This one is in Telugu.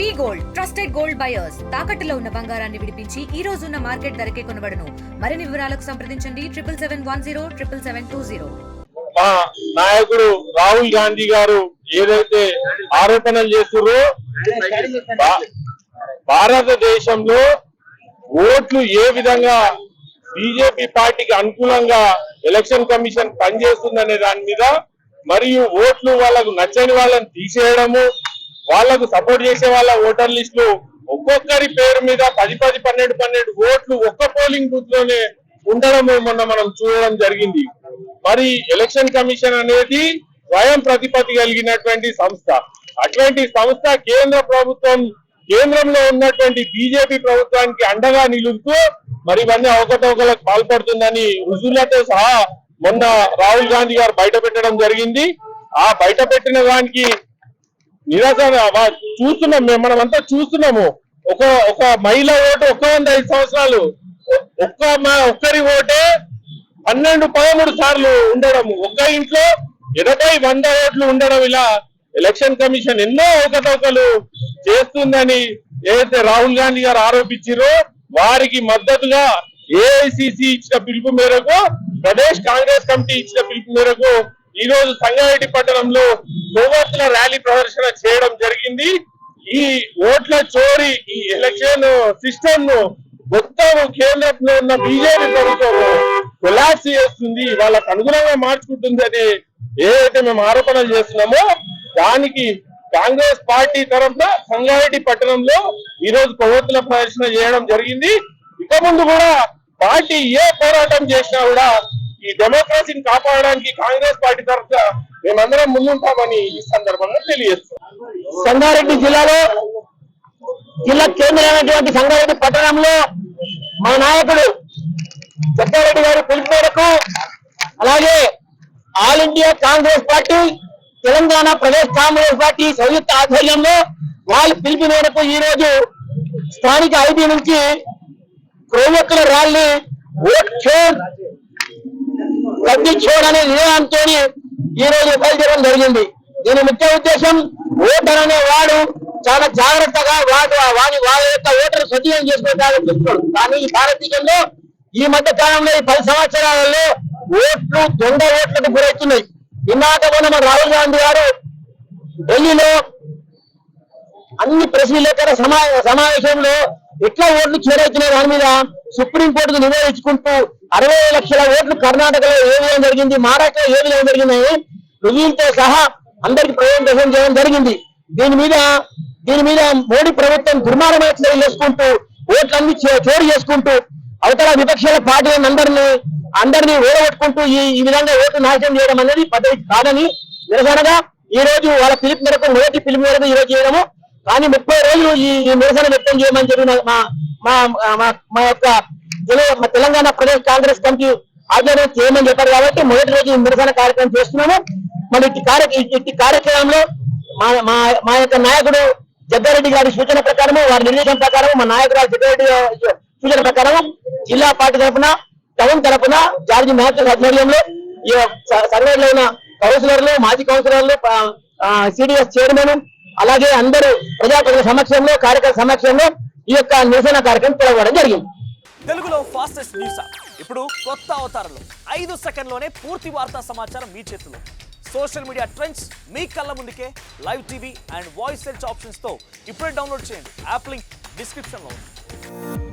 V gold trusted gold buyers. తాకట్టులో ఉన్న బంగారాన్ని విడిపించి ఈ రోజు ఉన్న మార్కెట్ ధరకే కొనబడను. మరిన్ని వివరాలకు సంప్రదించండి. Triple seven one zero triple seven two zero. మా నాయకుడు రాహుల్ గాంధీ గారు ఏదైతే ఆరోపణలు చేస్తున్నారో భారతదేశంలో ఓట్లు ఏ విధంగా బీజేపీ పార్టీకి అనుకూలంగా ఎలక్షన్ కమిషన్ పనిచేస్తుందనే దాని మీద మరియు ఓట్లు వాళ్ళకు నచ్చని వాళ్ళని తీసేయడము వాళ్ళకు సపోర్ట్ చేసే వాళ్ళ ఓటర్ లిస్టులు ఒక్కొక్కరి పేరు మీద పది పది పన్నెండు పన్నెండు ఓట్లు ఒక్క పోలింగ్ బూత్లోనే ఉండడం మొన్న మనం చూడడం జరిగింది. మరి ఎలక్షన్ కమిషన్ అనేది స్వయం ప్రతిపత్తి కలిగినటువంటి సంస్థ. అటువంటి సంస్థ కేంద్ర ప్రభుత్వం కేంద్రంలో ఉన్నటువంటి బీజేపీ ప్రభుత్వానికి అండగా నిలుపుతూ మరి ఇవన్నీ అవకతవకలకు పాల్పడుతుందని రుజువులతో సహా మొన్న రాహుల్ గాంధీ గారు బయట పెట్టడం జరిగింది. ఆ బయట పెట్టిన దానికి నిరాశ చూస్తున్నాం మేము మనమంతా చూస్తున్నాము. ఒక ఒక మహిళ ఓటు ఒక్క వంద ఐదు సంవత్సరాలు. ఒక్క ఒక్కరి ఓటే పన్నెండు పదమూడు సార్లు ఉండడం ఒక్క ఇంట్లో ఇరవై వంద ఓట్లు ఉండడం ఇలా ఎలక్షన్ కమిషన్ ఎన్నో అవకతవకలు చేస్తుందని ఏదైతే రాహుల్ గాంధీ గారు ఆరోపించారో వారికి మద్దతుగా ఏఐసిసి ఇచ్చిన పిలుపు మేరకు ప్రదేశ్ కాంగ్రెస్ కమిటీ ఇచ్చిన పిలుపు మేరకు ఈ రోజు సంగారెడ్డి పట్టణంలో కొవ్వొత్తుల ర్యాలీ ప్రదర్శన చేయడం జరిగింది. ఈ ఓట్ల చోరీ ఈ ఎలక్షన్ సిస్టమ్ను మొత్తం కేంద్రంలో ఉన్న బీజేపీ ప్రభుత్వం కొలాప్స్ చేస్తుంది. వాళ్ళకు అనుగుణంగా మార్చుకుంటుంది అని ఏదైతే మేము ఆరోపణలు చేస్తున్నామో దానికి కాంగ్రెస్ పార్టీ తరఫున సంగారెడ్డి పట్టణంలో ఈ రోజు కొవ్వొత్తుల ప్రదర్శన చేయడం జరిగింది. ఇక ముందు కూడా పార్టీ ఏ పోరాటం చేసినా కూడా ఈ డెమోక్రసీని కాపాడడానికి కాంగ్రెస్ పార్టీ తరఫున మేమందరం ముందుంటామని ఈ సందర్భంగా తెలియజేస్తున్నాం. సంగారెడ్డి జిల్లాలో జిల్లా కేంద్రమైనటువంటి సంగారెడ్డి పట్టణంలో మా నాయకుడు జగ్గారెడ్డి గారి పిలుపు మేరకు అలాగే all India Congress party Telangana Pradesh Congress party సంయుక్త ఆధ్వర్యంలో వాళ్ళు పిలుపు మేరకు ఈ రోజు స్థానిక ఐటీ నుంచి క్రోవెక్కుల ర్యాలీ ఓట్ చోర్ తగ్గించోడు నినాదంతో ఈ రోజు బయలుదేరడం జరిగింది. దీని ముఖ్య ఉద్దేశం ఓటర్ అనే వాడు చాలా జాగ్రత్తగా వాడు వాడి వాళ్ళ యొక్క ఓటర్ సద్వినియోగం చేసుకోవడానికి చూస్తున్నాడు. కానీ ఈ భారతీయంలో ఈ మధ్య కాలంలో ఈ పది సంవత్సరాలలో ఓట్లు దొంగ ఓట్లకు గురవుతున్నాయి. ఇందాక మొన్న మన రాహుల్ గాంధీ గారు ఢిల్లీలో అన్ని ప్రెస్ విలేకరుల సమా సమావేశంలో ఎట్లా ఓట్లు చేరవుతున్నాయి దాని మీద సుప్రీం కోర్టుకు నివేదించుకుంటూ అరవై లక్షల ఓట్లు కర్ణాటకలో ఏ విధంగా జరిగింది మహారాష్ట్రలో ఏ విధంగా జరిగిందని రుజువులతో సహా అందరికి ప్రజెంటేషన్ చేయడం జరిగింది. దీని మీద దీని మీద మోడీ ప్రభుత్వం దుర్మార్గమైన చర్యలు చేసుకుంటూ ఓట్లన్నీ చోరు చేసుకుంటూ అవతల విపక్షాల పార్టీ అందరినీ అందరినీ ఓడగొట్టుకుంటూ ఈ ఈ విధంగా ఓట్లు నాశనం చేయడం అనేది పద్ధతి కాదని నిరసనగా ఈ రోజు వాళ్ళ పిలుపు మేరకు మొదటి పిలుపు మేరకు ఈ రోజు చేయడము కానీ ముప్పై రోజులు ఈ నిరసన వ్యక్తం చేయమని చెప్పి మా మా యొక్క మా తెలంగాణ ప్రదేశ్ కాంగ్రెస్ కమిటీ ఆధ్వర్యం చేయమని చెప్పారు కాబట్టి మొదటి రోజు నిరసన కార్యక్రమం చేస్తున్నాము. మరి ఇట్టి ఇట్టి కార్యక్రమంలో మా మా యొక్క నాయకుడు జగ్గారెడ్డి గారి సూచన ప్రకారము వారి నిర్ణయం ప్రకారం మా నాయకుడు జగ్గారెడ్డి సూచన ప్రకారం జిల్లా పార్టీ తరఫున టౌన్ తరఫున జార్జి మహత్వ ఆధ్వర్యంలో ఈ సర్వేలో ఉన్న కౌన్సిలర్లు మాజీ కౌన్సిలర్లు సిడిఎస్ చైర్మన్ అలాగే అందరూ ప్రజాప్రతినిధుల సమక్షంలో కార్యకర్త సమక్షంలో ఈ యొక్క నిరసన కార్యక్రమం పిలవడం జరిగింది. తెలుగులో ఫాస్టెస్ట్ న్యూస్ ఇప్పుడు కొత్త అవతారంలో ఐదు సెకండ్లోనే పూర్తి వార్తా సమాచారం మీ చేతిలో. సోషల్ మీడియా ట్రెండ్స్ మీ కళ్ళ ముందుకే live TV and voice search ఆప్షన్స్తో ఇప్పుడే డౌన్లోడ్ చేయండి. యాప్ లింక్ డిస్క్రిప్షన్లో ఉంది.